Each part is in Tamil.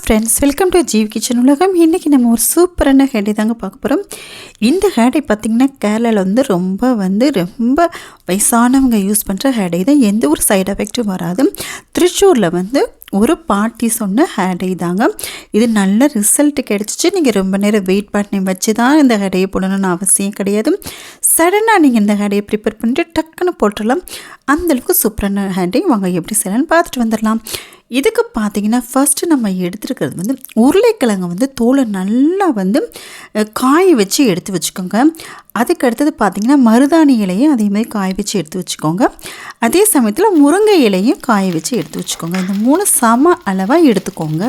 Friends welcome to Jeev kitchen உலகம். இன்றைக்கி நம்ம ஒரு சூப்பரான ஹேடை தாங்க பார்க்க போகிறோம் இந்த ஹேடை பார்த்திங்கன்னா கேரளாவில் வந்து ரொம்ப வந்து ரொம்ப வயசானவங்க யூஸ் பண்ணுற ஹேடை தான். எந்த ஒரு சைடு எஃபெக்ட்டும் வராது. திருச்சூரில் வந்து ஒரு பாட்டி சொன்ன ஹேடை தாங்க. இது நல்ல ரிசல்ட் கிடச்சிச்சு. நீங்கள் ரொம்ப நேரம் வெயிட் பண்ணி வச்சு தான் இந்த ஹேடையை போடணும்னு அவசியம் கிடையாது. சடனாக நீங்கள் இந்த ஹேடையை ப்ரிப்பேர் பண்ணிட்டு டக்குன்னு போட்டுடலாம். அந்தளவுக்கு சூப்பரான ஹேடை வாங்க எப்படி செய்யலாம்னு பார்த்துட்டு வந்துடலாம். இதுக்கு பார்த்தீங்கன்னா ஃபஸ்ட்டு நம்ம எடுத்துருக்கிறது வந்து உருளைக்கிழங்கு வந்து தோலை நல்லா வந்து காய வச்சு எடுத்து வச்சுக்கோங்க. அதுக்கு அடுத்தது பார்த்திங்கன்னா மருதாணி இலையும் அதே மாதிரி காய வச்சு எடுத்து வச்சுக்கோங்க. அதே சமயத்தில் முருங்கை இலையும் காய வச்சு எடுத்து வச்சுக்கோங்க. இந்த மூணு சம அளவாக எடுத்துக்கோங்க.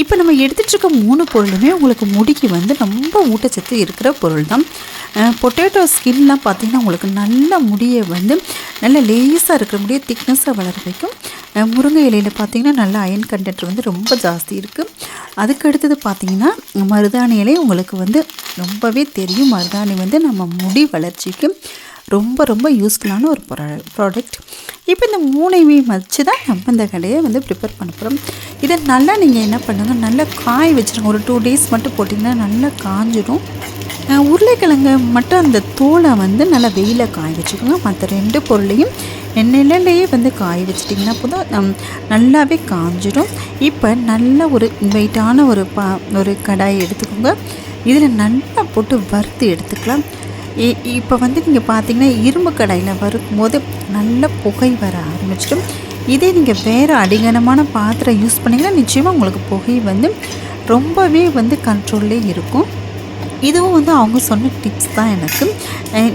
இப்போ நம்ம எடுத்துகிட்டு இருக்க மூணு பொருளுமே உங்களுக்கு முடிக்கு வந்து ரொம்ப ஊட்டச்சத்து இருக்கிற பொருள் தான் பொட்டேட்டோ ஸ்கின்லாம் பார்த்திங்கன்னா உங்களுக்கு நல்ல முடியை வந்து நல்ல லேஸாக இருக்கிற முடிய திக்னஸாக வளர வைக்கும். முருங்கை இலையில் பார்த்தீங்கன்னா நல்ல அயன் கண்டென்ட் வந்து ரொம்ப ஜாஸ்தி இருக்குது அதுக்கு அடுத்தது பார்த்திங்கன்னா மருதாணி இலை உங்களுக்கு வந்து ரொம்பவே தெரியும். மருதாணி வந்து நம்ம முடி வளர்ச்சிக்கு ரொம்ப ரொம்ப யூஸ்ஃபுல்லான ஒரு ப்ராடக்ட் இப்போ இந்த மூணையுமே வச்சு தான் நம்ம இந்த கடையை வந்து ப்ரிப்பேர் பண்ண போகிறோம் இதை நல்லா நீங்கள் என்ன பண்ணுங்க நல்லா காய வச்சுருங்க. ஒரு டூ டேஸ் மட்டும் போட்டிங்கன்னா நல்லா காஞ்சிடும் உருளைக்கிழங்கு மட்டும் அந்த தோலை வந்து நல்லா வெயிலில் காய வச்சுக்கோங்க. மற்ற ரெண்டு பொருளையும் நிழல்லையே வந்து காய வச்சிட்டிங்கன்னா போதும். நம் நல்லாவே காஞ்சிடும் இப்போ நல்ல ஒரு வெயிட்டான ஒரு பா ஒரு கடாயை எடுத்துக்கோங்க. இதில் நல்லா போட்டு வறுத்து எடுத்துக்கலாம். இ- இப்போ வந்து நீங்கள் பார்த்தீங்கன்னா இரும்பு கடாயில் வறுக்கும்போது நல்ல புகை வர ஆரம்பிச்சிடும். இதே நீங்கள் வேறு அடிகனமான பாத்திரம் யூஸ் பண்ணிங்கன்னா நிச்சயமாக உங்களுக்கு புகை வந்து ரொம்பவே வந்து கண்ட்ரோல்லே இருக்கும். இதுவும் வந்து அவங்க சொன்ன டிப்ஸ் தான் எனக்கு.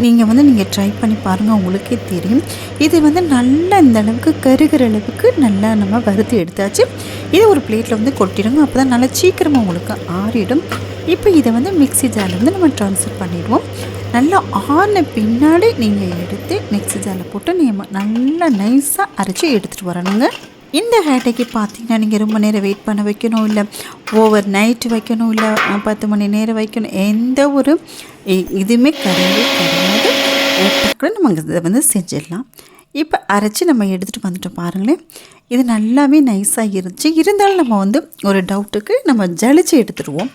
நீங்கள் வந்து நீங்கள் ட்ரை பண்ணி பாருங்கள் உங்களுக்கே தெரியும். இது வந்து நல்லா இந்த அளவுக்கு கருகிற அளவுக்கு நல்லா நம்ம வறுத்து எடுத்தாச்சு. இதை ஒரு பிளேட்டில் வந்து கொட்டிடுங்க. அப்போ தான் நல்லா சீக்கிரமாக உங்களுக்கு ஆறிடும். இப்போ இதை வந்து மிக்ஸி ஜாரில் வந்து நம்ம ட்ரான்ஸ்ஃபர் பண்ணிடுவோம். நல்லா ஆறின பின்னாடி நீங்கள் எடுத்து மிக்ஸி ஜாரில் போட்டு நீங்கள் நல்லா நைஸாக அரைச்சி எடுத்துகிட்டு வரணுங்க. இந்த ஹேட்டைக்கு பார்த்தீங்கன்னா நீங்கள் ரொம்ப நேரம் வெயிட் பண்ண வைக்கணும் இல்லை ஓவர் நைட் வைக்கணும் இல்லை பத்து மணி நேரம் வைக்கணும். எந்த ஒரு இதுவுமே கிடையவே கிடையாது. டக்குன்னு நம்ம இதை வந்து செஞ்சிடலாம். இப்போ அரைச்சி நம்ம எடுத்துகிட்டு வந்துட்டோம் பாருங்களேன். இது நல்லாவே நைஸாக இருந்துச்சு. இருந்தாலும் நம்ம வந்து ஒரு டவுட்டுக்கு நம்ம ஜலிச்சு எடுத்துடுவோம்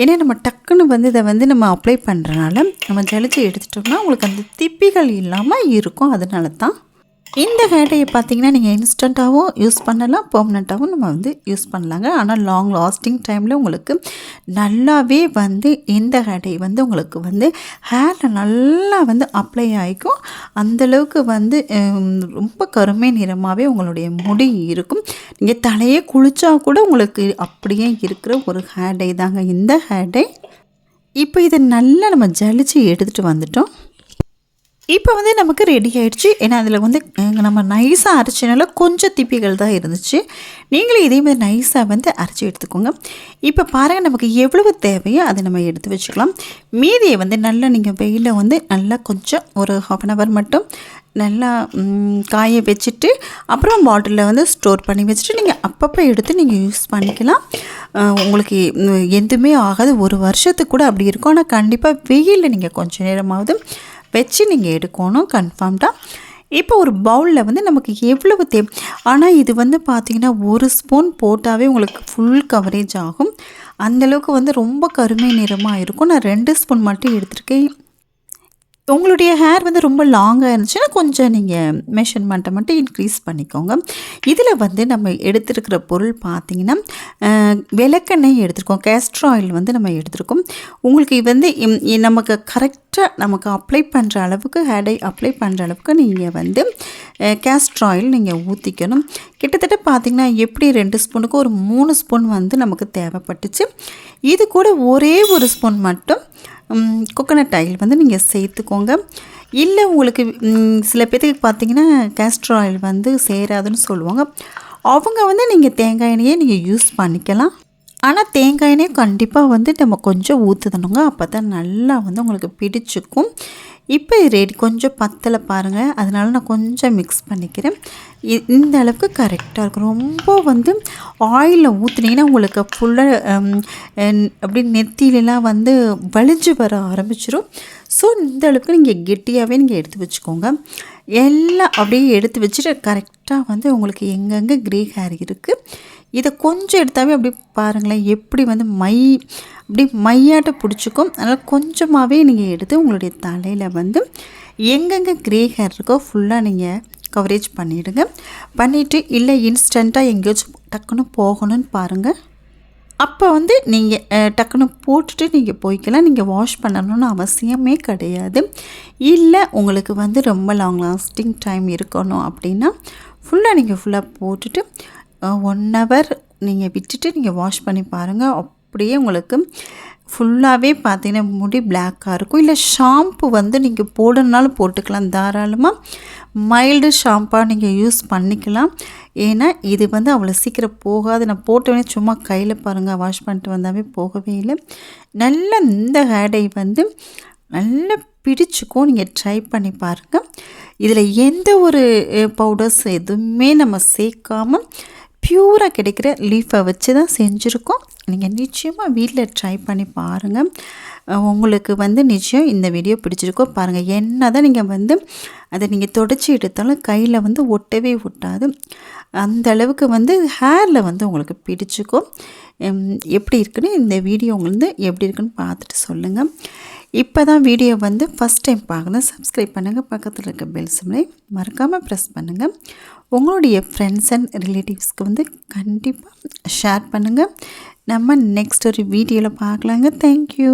ஏன்னா நம்ம டக்குன்னு வந்து இதை வந்து நம்ம அப்ளை பண்ணுறனால நம்ம ஜலிச்சு எடுத்துட்டோம்னா உங்களுக்கு அந்த திப்பிகள் இல்லாமல் இருக்கும். அதனால தான் இந்த ஹேடையை பார்த்தீங்கன்னா நீங்கள் இன்ஸ்டண்ட்டாகவும் யூஸ் பண்ணலாம் பெர்மனெண்ட்டாகவும் நம்ம வந்து யூஸ் பண்ணலாங்க. ஆனால் லாங் லாஸ்டிங் டைமில் உங்களுக்கு நல்லாவே வந்து இந்த ஹேடை வந்து உங்களுக்கு வந்து ஹேரில் நல்லா வந்து அப்ளை ஆகிக்கும். அந்தளவுக்கு வந்து ரொம்ப கருமை நிறமாகவே உங்களுடைய முடி இருக்கும். நீங்கள் தலையே குளித்தா கூட உங்களுக்கு அப்படியே இருக்கிற ஒரு ஹேடை தாங்க. இந்த ஹேடை இப்போ இதை நல்லா நம்ம ஜலிச்சு எடுத்துகிட்டு வந்துட்டோம். இப்போ வந்து நமக்கு ரெடி ஆகிடுச்சு ஏன்னா அதில் வந்து நம்ம நைஸாக அரைச்சனால கொஞ்சம் திப்பிகள் தான் இருந்துச்சு. நீங்களும் இதே மாதிரி நைஸாக வந்து அரைச்சி எடுத்துக்கோங்க. இப்போ பாருங்கள் நமக்கு எவ்வளவு தேவையோ அதை நம்ம எடுத்து வச்சுக்கலாம். மீதியை வந்து நல்லா நீங்கள் வெயிலில் வந்து நல்லா கொஞ்சம் ஒரு ஹாஃப் அன் ஹவர் மட்டும் நல்லா காய வச்சுட்டு அப்புறம் பாட்டிலில் வந்து ஸ்டோர் பண்ணி வச்சுட்டு நீங்கள் அப்பப்போ எடுத்து நீங்கள் யூஸ் பண்ணிக்கலாம். உங்களுக்கு எதுவுமே ஆகாது. ஒரு வருஷத்துக்கு கூட அப்படி இருக்கும். ஆனால் கண்டிப்பாக வெயிலில் நீங்கள் கொஞ்சம் நேரமாவது வச்சு நீங்கள் எடுக்கணும் கன்ஃபார்ம்டாக இப்போ ஒரு பவுலில் வந்து நமக்கு எவ்வளவு தேவை ஆனால் இது வந்து பார்த்திங்கன்னா ஒரு ஸ்பூன் போட்டாவே உங்களுக்கு ஃபுல் கவரேஜ் ஆகும். அந்தளவுக்கு வந்து ரொம்ப கருமை நிறமாக இருக்கும். நான் ரெண்டு ஸ்பூன் மட்டும் எடுத்திருக்கேன். உங்களுடைய ஹேர் வந்து ரொம்ப லாங்காக இருந்துச்சுன்னா கொஞ்சம் நீங்கள் மெஷர்மெண்ட்டை மட்டும் இன்க்ரீஸ் பண்ணிக்கோங்க. இதில் வந்து நம்ம எடுத்திருக்கிற பொருள் பார்த்தீங்கன்னா விளக்கெண்ணெய் எடுத்திருக்கோம். கேஸ்ட்ர் ஆயில் வந்து நம்ம எடுத்திருக்கோம். உங்களுக்கு இது வந்து நமக்கு கரெக்டாக நமக்கு அப்ளை பண்ணுற அளவுக்கு ஹேடை அப்ளை பண்ணுற அளவுக்கு நீங்கள் வந்து கேஸ்ட்ர் ஆயில் நீங்கள் ஊற்றிக்கணும் கிட்டத்தட்ட பார்த்தீங்கன்னா எப்படி ரெண்டு ஸ்பூனுக்கு ஒரு மூணு ஸ்பூன் வந்து நமக்கு தேவைப்பட்டுச்சு. இது கூட ஒரே ஒரு ஸ்பூன் மட்டும் கோகோனட் ஆயில் வந்து நீங்கள் சேர்த்துக்கோங்க. இல்லை உங்களுக்கு சில பேர்த்துக்கு பார்த்தீங்கன்னா கேஸ்ட்ர் ஆயில் வந்து சேராதுன்னு சொல்லுவாங்க. அவங்க வந்து நீங்கள் தேங்காய் எண்ணெயே நீங்கள் யூஸ் பண்ணிக்கலாம். ஆனால் தேங்காய் எண்ணெய் கண்டிப்பாக வந்து நம்ம கொஞ்சம் ஊற்றுதணுங்க அப்போ தான் நல்லா வந்து உங்களுக்கு பிடிச்சிக்கும் இப்போ ரெடி கொஞ்சம் பத்தலை பாருங்கள் அதனால நான் கொஞ்சம் மிக்ஸ் பண்ணிக்கிறேன். இ- இந்த அளவுக்கு கரெக்டாக இருக்கும். ரொம்ப வந்து ஆயிலில் ஊற்றுனீங்கன்னா உங்களுக்கு ஃபுல்லாக அப்படி நெத்திலெலாம் வந்து வலிஞ்சு வர ஆரம்பிச்சிடும் ஸோ இந்த அளவுக்கு நீங்கள் கெட்டியாகவே நீங்கள் எடுத்து வச்சுக்கோங்க. எல்லாம் அப்படியே எடுத்து வச்சுட்டு கரெக்டாக வந்து உங்களுக்கு எங்கெங்கே க்ரே ஹேர் இருக்குது இதை கொஞ்சம் எடுத்தாவே அப்படி பாருங்களேன் எப்படி வந்து மை அப்படி மையாட்ட பிடிச்சிக்கும். அதனால் கொஞ்சமாகவே நீங்கள் எடுத்து உங்களுடைய தலையில் வந்து எங்கெங்கே க்ரே ஹேர் இருக்கோ ஃபுல்லாக நீங்கள் கவரேஜ் பண்ணிவிடுங்க பண்ணிவிட்டு இல்லை இன்ஸ்டண்ட்டாக எங்கேயாச்சும் டக்குன்னு போகணும்னு பாருங்கள் அப்போ வந்து நீங்கள் டக்குன்னு போட்டுட்டு நீங்கள் போய்க்கலாம் நீங்கள் வாஷ் பண்ணணும்னு அவசியமே கிடையாது. இல்லை உங்களுக்கு வந்து ரொம்ப லாங் லாஸ்டிங் டைம் இருக்கணும் அப்படின்னா ஃபுல்லாக நீங்கள் ஃபுல்லாக போட்டுட்டு ஒன் ஹவர் நீங்கள் விட்டுட்டு நீங்கள் வாஷ் பண்ணி பாருங்கள் அப்படியே உங்களுக்கு ஃபுல்லாகவே பார்த்தீங்கன்னா முடி பிளாக்காக இருக்கும். இல்லை ஷாம்பு வந்து நீங்கள் போடணுனாலும் போட்டுக்கலாம். தாராளமாக மைல்டு ஷாம்பாக நீங்கள் யூஸ் பண்ணிக்கலாம். ஏன்னா இது வந்து அவ்வளோ சீக்கிரம் போகாது. நான் போட்டவனே சும்மா கையில் பாருங்கள் வாஷ் பண்ணிட்டு வந்தாவே போகவே இல்லை. நல்ல இந்த ஹேடை வந்து நல்லா பிடிச்சிக்கும். நீங்கள் ட்ரை பண்ணி பாருங்கள் இதில் எந்த ஒரு பவுடர்ஸ் எதுவுமே நம்ம சேர்க்காமல் ப்யூராக கிடைக்கிற லீஃபை வச்சு தான் செஞ்சுருக்கோம். நீங்கள் நிச்சயமாக வீட்டில் ட்ரை பண்ணி பாருங்கள் உங்களுக்கு வந்து நிச்சயம் இந்த வீடியோ பிடிச்சிருக்கோ பாருங்கள் என்ன தான் நீங்கள் வந்து அதை நீங்கள் தொடச்சி எடுத்தாலும் கையில் வந்து ஒட்டவே ஒட்டாது. அந்த அளவுக்கு வந்து ஹேரில் வந்து உங்களுக்கு பிடிச்சிக்கும் எப்படி இருக்குன்னு இந்த வீடியோ உங்களுக்கு எப்படி இருக்குன்னு பார்த்துட்டு சொல்லுங்கள் இப்போ தான் வீடியோ வந்து ஃபஸ்ட் டைம் பார்க்கணும். சப்ஸ்கிரைப் பண்ணுங்கள் பக்கத்தில் இருக்க பெல் சிம்லை மறக்காமல் ப்ரெஸ் பண்ணுங்கள் உங்களுடைய ஃப்ரெண்ட்ஸ் அண்ட் ரிலேட்டிவ்ஸ்க்கு வந்து கண்டிப்பாக ஷேர் பண்ணுங்கள் நம்ம நெக்ஸ்ட் ஒரு வீடியோவில் பார்க்கலாங்க. தேங்க்யூ